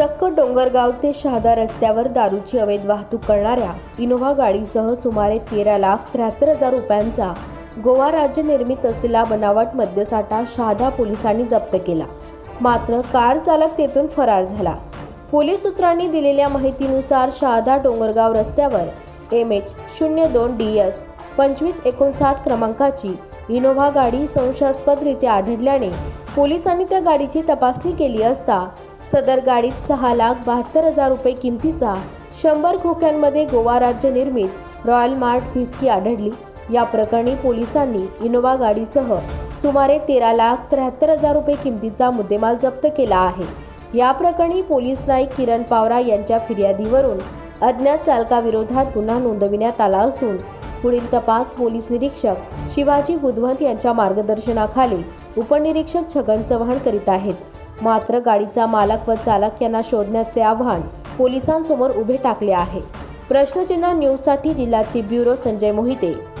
चक्क डोंगरगाव ते शहादा रस्त्यावर दारूची अवैध वाहतूक करणाऱ्या इनोव्हा गाडीसह सुमारे तेरा लाख त्र्याहत्तर हजार रुपयांचा गोवा राज्य निर्मित असलेला बनावट मद्यसाठा शहादा पोलिसांनी जप्त केला. मात्र कार चालक तेथून फरार झाला. पोलीस सूत्रांनी दिलेल्या माहितीनुसार शहादा डोंगरगाव रस्त्यावर एम एच शून्य दोन डी एस पंचवीस एकोणसाठ क्रमांकाची इनोव्हा गाडी संशयास्पदरित्या आढळल्याने पोलिसांनी त्या गाडीची तपासणी केली असता सदर गाडीत सहा लाख बहात्तर हजार रुपये किमतीचा शंभर खोक्यांमध्ये गोवा राज्य निर्मित रॉयल मार्ट फिस्की आढळली. या प्रकरणी पोलिसांनी इनोव्हा गाडीसह सुमारे तेरा लाख त्र्याहत्तर हजार रुपये किमतीचा मुद्देमाल जप्त केला आहे. या प्रकरणी पोलीस नाईक किरण पावरा यांच्या फिर्यादीवरून अज्ञात चालकाविरोधात गुन्हा नोंदविण्यात आला असून पुढील तपास पोलीस निरीक्षक शिवाजी बुधवंत यांच्या मार्गदर्शनाखाली उपनिरीक्षक छगन चव्हाण करीत आहेत. मात्र गाडीचा मालक व चालक यांना शोधण्याचे आव्हान पोलिसांसमोर उभे टाकले आहे. प्रश्नचिन्ह न्यूजसाठी जिल्ह्याची ब्युरो संजय मोहिते.